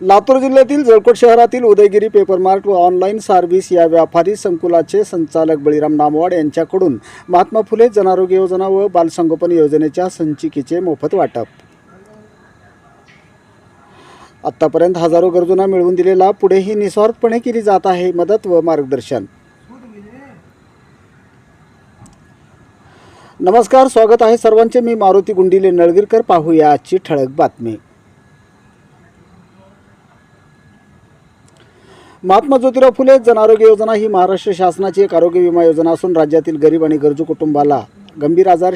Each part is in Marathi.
लातूर जिल्ह्यातील जळकोट शहरातील उदयगिरी पेपर मार्ट व ऑनलाईन सर्व्हिस या व्यापारी संकुलाचे संचालक बळीराम नामवाड यांच्याकडून महात्मा फुले जनारोग्य योजना व बालसंगोपन योजनेच्या संचिकेचे मोफत वाटप. आत्तापर्यंत हजारो गरजूंना मिळवून दिलेला पुढेही निस्वार्थपणे केली जात आहे मदत व मार्गदर्शन. नमस्कार स्वागत आहे सर्वांचे. मी मारुती गुंडिले नळगीरकर पाहूया आजची ठळक बातमी. महात्मा ज्योतिराव फुले जनआरोग्य योजना ही महाराष्ट्र शासनाची एक आरोग्य विमा योजना असून राज्यातील गरीब आणि गरजू कुटुंबाला गंभीर आजार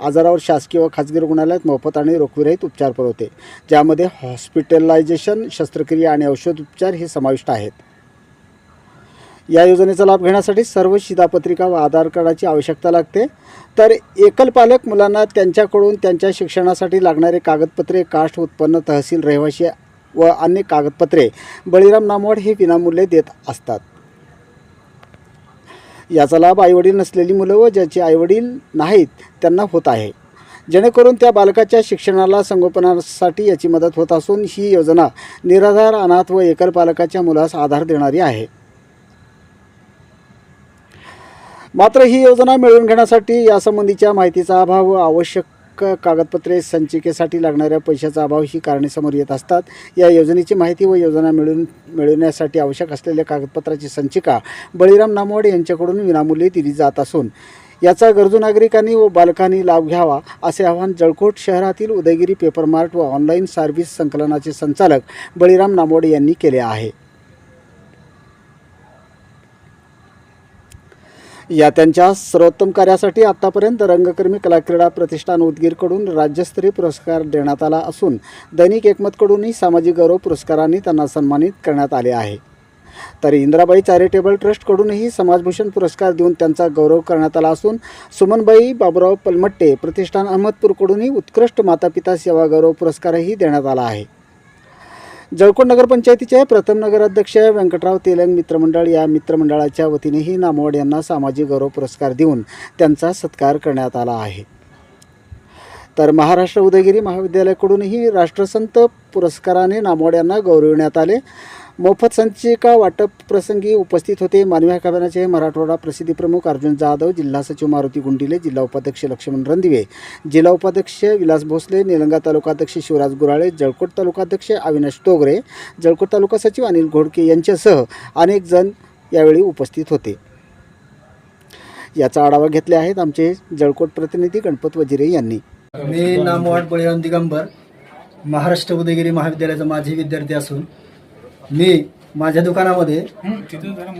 आजारावर शासकीय व खाजगी रुग्णालयात मोफत आणि रोखविरहित उपचार पुरवते. ज्यामध्ये हॉस्पिटलायझेशन शस्त्रक्रिया आणि औषध उपचार हे समाविष्ट आहेत. या योजनेचा लाभ घेण्यासाठी सर्व शिधापत्रिका व आधार कार्डाची आवश्यकता लागते. तर एकल पालक मुलांना त्यांच्याकडून त्यांच्या शिक्षणासाठी लागणारे कागदपत्रे कास्ट उत्पन्न तहसील रहिवाशी व अन्य कागदपत्रे. बळीराम नामवड हे विनामूल्य देत असतात. याचा लाभ आईवडील नसलेली मुलं व ज्याचे आईवडील नाहीत त्यांना होत आहे. जेणेकरून त्या बालकाच्या शिक्षणाला संगोपनासाठी याची मदत होत असून ही योजना निराधार अनाथ व एकल पालकाच्या मुलास आधार देणारी आहे. मात्र ही योजना मिळवून घेण्यासाठी यासंबंधीच्या माहितीचा अभाव व आवश्यक कागदपत्रे संचिकेसाठी लागणाऱ्या पैशाचा अभाव ही कारणे समोर येत असतात. या योजनेची माहिती व योजना मिळवून मिळवण्यासाठी आवश्यक असलेल्या कागदपत्राची संचिका बळीराम नामवाड यांच्याकडून विनामूल्य दिली जात असून याचा गरजू नागरिकांनी व बालकांनी लाभ घ्यावा असे आवाहन जळकोट शहरातील उदयगिरी पेपर मार्ट व ऑनलाईन सर्व्हिस संकलनाचे संचालक बळीराम नामवडे यांनी केले आहे. या त्यांच्या सर्वोत्तम कार्यासाठी आतापर्यंत रंगकर्मी कलाक्रीडा प्रतिष्ठान उदगीरकडून राज्यस्तरीय पुरस्कार देण्यात आला असून दैनिक एकमतकडूनही सामाजिक गौरव पुरस्कारांनी त्यांना सन्मानित करण्यात आले आहे. तर इंदिराबाई चॅरिटेबल ट्रस्टकडूनही समाजभूषण पुरस्कार देऊन त्यांचा गौरव करण्यात आला असून सुमनबाई बाबुराव पलमट्टे प्रतिष्ठान अहमदपूरकडूनही उत्कृष्ट मातापिता सेवा गौरव पुरस्कारही देण्यात आला आहे. जळकोट नगरपंचायतीचे प्रथम नगराध्यक्ष व्यंकटराव तेलंग मित्रमंडळ या मित्रमंडळाच्या वतीनेही नामवड यांना सामाजिक गौरव पुरस्कार देऊन त्यांचा सत्कार करण्यात आला आहे. तर महाराष्ट्र उदयगिरी महाविद्यालयाकडूनही राष्ट्रसंत पुरस्काराने नामवड यांना गौरविण्यात आले. मोफत संचिका वाटप प्रसंगी उपस्थित होते मानवी हक्काचे मराठवाडा प्रसिद्धी प्रमुख अर्जुन जाधव जिल्हा सचिव मारुती गुंडिले जिल्हा उपाध्यक्ष लक्ष्मण रणदिवे जिल्हा उपाध्यक्ष विलास भोसले निलंगा तालुकाध्यक्ष शिवराज गुराळे जळकोट तालुकाध्यक्ष अविनाश तोगरे जळकोट तालुका सचिव अनिल घोडके यांच्यासह अनेक जण यावेळी उपस्थित होते. याचा आढावा घेतले आहेत आमचे जळकोट प्रतिनिधी गणपत वजिरे यांनी. मी नामवाड बळीराम दिगंबर महाराष्ट्र उदयगिरी महाविद्यालयाचा माझी विद्यार्थी असून मी माझ्या दुकानामध्ये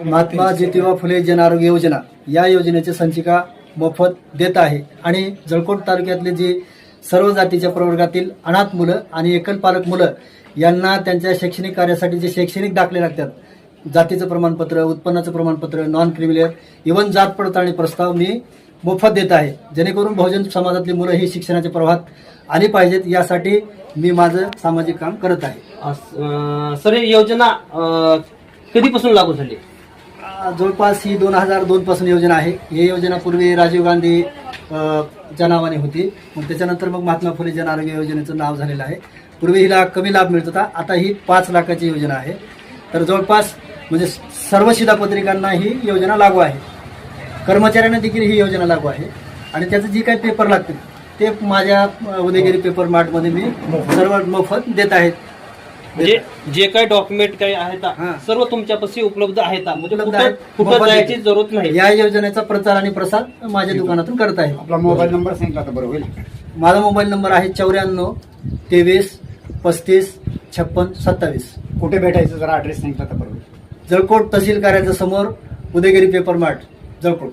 महात्मा ज्योतिबा फुले जन आरोग्य योजना या योजनेची संचिका मोफत देत आहे. आणि जळकोट तालुक्यातले जे सर्व जातीच्या प्रवर्गातील अनाथ मुलं आणि एकल पालक मुलं यांना त्यांच्या शैक्षणिक कार्यासाठी जे शैक्षणिक दाखले लागतात जातीचं प्रमाणपत्र उत्पन्नाचं प्रमाणपत्र नॉन क्रिमिनल इवन जात पडताळणी प्रस्ताव मी मोफत देत आहे. जेणेकरून बहुजन समाजातली मुलं ही शिक्षणाच्या प्रवाहात आली पाहिजेत. यासाठी मी माझं सामाजिक काम करत आहे. सर ही योजना अं, कधीपासून लागू झाली? जवळपास ही दोन हजार दोन पासून योजना आहे. ही योजना पूर्वी राजीव गांधी अ, च्या नावाने होती. मग त्याच्यानंतर मग महात्मा फुले जन आरोग्य योजनेचं नाव झालेलं आहे. पूर्वी हिला कमी लाभ मिळत होता. आता ही पाच लाखाची योजना आहे. तर जवळपास म्हणजे सर्व शिधापत्रिकांना ही योजना लागू आहे. कर्मचाऱ्यांना देखील ही योजना लागू आहे. आणि त्याचं जी काही पेपर लागतील ते माझ्या उदयगिरी पेपर मार्टमध्ये मी सर्व मोफत देत आहेत. म्हणजे जे काही डॉक्युमेंट काही आहेत हा. सर्व तुमच्यापाशी उपलब्ध आहेत. म्हणजे उपलब्ध कुठं जायची. जरूरत नाही. या योजनेचा प्रचार आणि प्रसार माझ्या दुकानातून करत आहे. आपला मोबाईल नंबर सांगितला तर बरं होईल. माझा मोबाईल नंबर आहे चौऱ्याण्णव तेवीस पस्तीस छप्पन सत्तावीस. कुठे भेटायचं जरा ऍड्रेस सांगितला तर बरं होईल. जळकोट तहसील कार्यालयाच्या समोर उदयगिरी पेपर मार्ट जळकोट.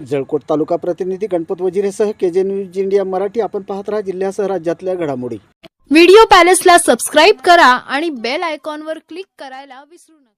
जळकोट तालुका प्रतिनिधी गणपत वजिरेसह के जे न्यूज इंडिया मराठी आपण पाहत राहा जिल्ह्यासह राज्यातल्या घडामोडी. व्हिडिओ पॅलेसला सबस्क्राईब करा आणि बेल आयकॉनवर क्लिक करायला विसरू नका.